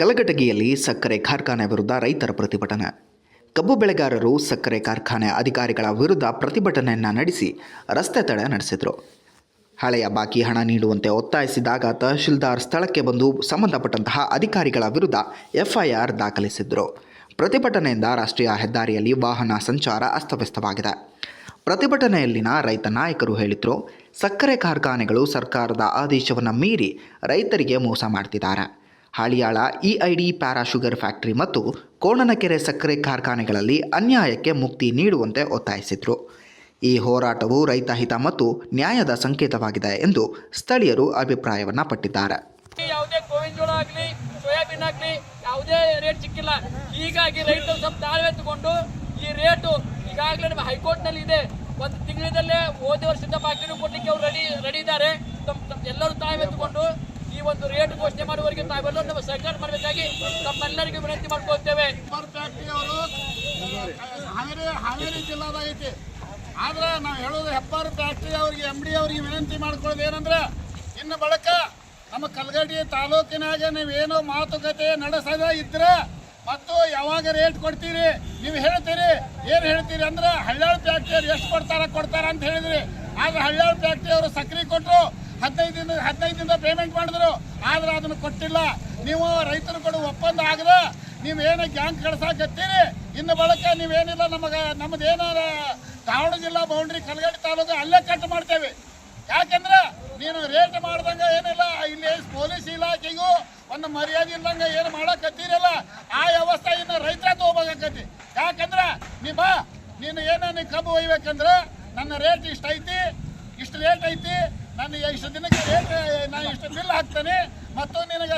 ಕಲಘಟಗಿಯಲ್ಲಿ ಸಕ್ಕರೆ ಕಾರ್ಖಾನೆ ವಿರುದ್ಧ ರೈತರ ಪ್ರತಿಭಟನೆ. ಕಬ್ಬು ಬೆಳೆಗಾರರು ಸಕ್ಕರೆ ಕಾರ್ಖಾನೆ ಅಧಿಕಾರಿಗಳ ವಿರುದ್ಧ ಪ್ರತಿಭಟನೆಯನ್ನು ನಡೆಸಿ ರಸ್ತೆ ತಡೆ ನಡೆಸಿದರು. ಹಳೆಯ ಬಾಕಿ ಹಣ ನೀಡುವಂತೆ ಒತ್ತಾಯಿಸಿದಾಗ ತಹಶೀಲ್ದಾರ್ ಸ್ಥಳಕ್ಕೆ ಬಂದು ಸಂಬಂಧಪಟ್ಟಂತಹ ಅಧಿಕಾರಿಗಳ ವಿರುದ್ಧ ಎಫ್ಐಆರ್ ದಾಖಲಿಸಿದರು. ಪ್ರತಿಭಟನೆಯಿಂದ ರಾಷ್ಟ್ರೀಯ ಹೆದ್ದಾರಿಯಲ್ಲಿ ವಾಹನ ಸಂಚಾರ ಅಸ್ತವ್ಯಸ್ತವಾಗಿದೆ. ಪ್ರತಿಭಟನೆಯಲ್ಲಿನ ರೈತ ನಾಯಕರು ಹೇಳಿದರು, ಸಕ್ಕರೆ ಕಾರ್ಖಾನೆಗಳು ಸರ್ಕಾರದ ಆದೇಶವನ್ನು ಮೀರಿ ರೈತರಿಗೆ ಮೋಸ ಮಾಡ್ತಿದ್ದಾರೆ. Haliyal EID Parry sugar factory ಮತ್ತು ಕೋಣನಕೆರೆ ಸಕ್ಕರೆ ಕಾರ್ಖಾನೆಗಳಲ್ಲಿ ಅನ್ಯಾಯಕ್ಕೆ ಮುಕ್ತಿ ನೀಡುವಂತೆ ಒತ್ತಾಯಿಸಿದರು. ಈ ಹೋರಾಟವು ರೈತ ಹಿತ ಮತ್ತು ನ್ಯಾಯದ ಸಂಕೇತವಾಗಿದೆ ಎಂದು ಸ್ಥಳೀಯರು ಅಭಿಪ್ರಾಯವನ್ನು ಪಟ್ಟಿದ್ದಾರೆ. ಯಾವುದೇ ಗೋವಿನ ಜೋಳ ಆಗಲಿ, ಸೋಯಾಬೀನ್ ಆಗಲಿ, ಯಾವುದೇ ರೇಟ್ ಸಿಕ್ಕಿಲ್ಲ. ಹೀಗಾಗಿ ರೈತರು ಸ್ವಲ್ಪ ತಾಳ್ಮೆ ತಗೊಂಡು ಈ ರೇಟು ಈಗಾಗಲೇ ನಮ್ಮ ಹೈಕೋರ್ಟ್ನಲ್ಲಿ ಇದೆ. ಒಂದು ತಿಂಗಳಿನಲ್ಲೇ ಹೋದ ವರ್ಷದ ಕೊಡ್ಲಿಕ್ಕೆ ಅವ್ರು ರೆಡಿ ರೆಡಿ ಇದ್ದಾರೆ. ತಮ್ಮ ತಮ್ಮ ಎಲ್ಲರೂ ತಾಳ್ಮೆ ತಗೊಂಡು ಈ ಒಂದು ರೇಟ್ ಘೋಷಣೆ ಮಾಡುವವರಿಗೆ ತಾವೆಲ್ಲರೂ ನಮ್ಮ ಸಹಕಾರ ಮಾಡಬೇಕಾಗಿ ತಮ್ಮೆಲ್ಲರಿಗೂ ವಿನಂತಿ ಮಾಡ್ಕೊಳ್ತೇವೆ. ಹಾವೇರಿ ಐತಿ. ಆದ್ರೆ ನಾವು ಹೇಳೋದು ಹೆಬ್ಬಾರ್ ಫ್ಯಾಕ್ಟ್ರಿ ಅವರಿಗೆ ಎಂ ಡಿ ಅವರಿಗೆ ವಿನಂತಿ ಮಾಡ್ಕೊಳ್ಳೋದು ಏನಂದ್ರೆ, ಇನ್ನು ಬಳಕ ನಮ್ಮ ಕಲ್ಗಡಿ ನೀವು ನೀವೇನೋ ಮಾತುಕತೆ ನಡೆಸದ ಇದ್ರೆ ಮತ್ತು ಯಾವಾಗ ರೇಟ್ ಕೊಡ್ತೀರಿ, ನೀವು ಹೇಳ್ತೀರಿ, ಏನು ಹೇಳ್ತೀರಿ ಅಂದ್ರೆ ಹಳ್ಳಾಳ್ ಫ್ಯಾಕ್ಟ್ರಿ ಎಷ್ಟು ಕೊಡ್ತಾರ ಕೊಡ್ತಾರ ಅಂತ ಹೇಳಿದ್ರಿ. ಆದ್ರೆ ಹಳ್ಳಾಳ್ ಫ್ಯಾಕ್ಟ್ರಿ ಅವರು ಸಕ್ರೆ ಕೊಟ್ಟರು ಹದಿನೈದು ದಿನ ಹದಿನೈದು ದಿನ ಪೇಮೆಂಟ್ ಮಾಡಿದ್ರು. ಆದ್ರೆ ಅದನ್ನು ಕೊಟ್ಟಿಲ್ಲ. ನೀವು ರೈತರು ಕೂಡ ಒಪ್ಪಂದ ಆಗದ. ನೀವು ಏನು ಗ್ಯಾಂಗ್ ಕಳ್ಸಾಕತ್ತೀರಿ ಇನ್ನು ಬಳಕೆ ನೀವೇನಿಲ್ಲ ನಮಗೆ ನಮ್ದು ಏನಾರ ದಾವಣ ಜಿಲ್ಲಾ ಬೌಂಡ್ರಿ ಕಲ್ಗಡಿ ತಾಲೂಕು ಅಲ್ಲೇ ಕಟ್ ಮಾಡ್ತೇವೆ. ಯಾಕಂದ್ರೆ ನೀನು ರೇಟ್ ಮಾಡ್ದಂಗ ಏನಿಲ್ಲ. ಇಲ್ಲಿ ಪೊಲೀಸ್ ಇಲಾಖೆಗೂ ಒಂದು ಮರ್ಯಾದೆ ಇಲ್ದಂಗ ಏನು ಮಾಡಕತ್ತೀರಲ್ಲ ಆ ವ್ಯವಸ್ಥೆ ಇನ್ನು ರೈತರ ತಗೋಬೇಕಾಕತಿ ಯಾಕಂದ್ರೆ ನೀ ಬಾ, ನೀನು ಏನ ನೀ ಕಬ್ಬು ಒಯ್ಬೇಕಂದ್ರೆ ನನ್ನ ರೇಟ್ ಇಷ್ಟ ಐತಿ ಇಷ್ಟು ರೇಟ್ ಐತಿ ನಾನು ಇಷ್ಟು ದಿನಕ್ಕೆ ರೇಟ್ ನಾನು ಇಷ್ಟು ಬಿಲ್ ಹಾಕ್ತೇನೆ? ಮತ್ತು ನಿನಗೆ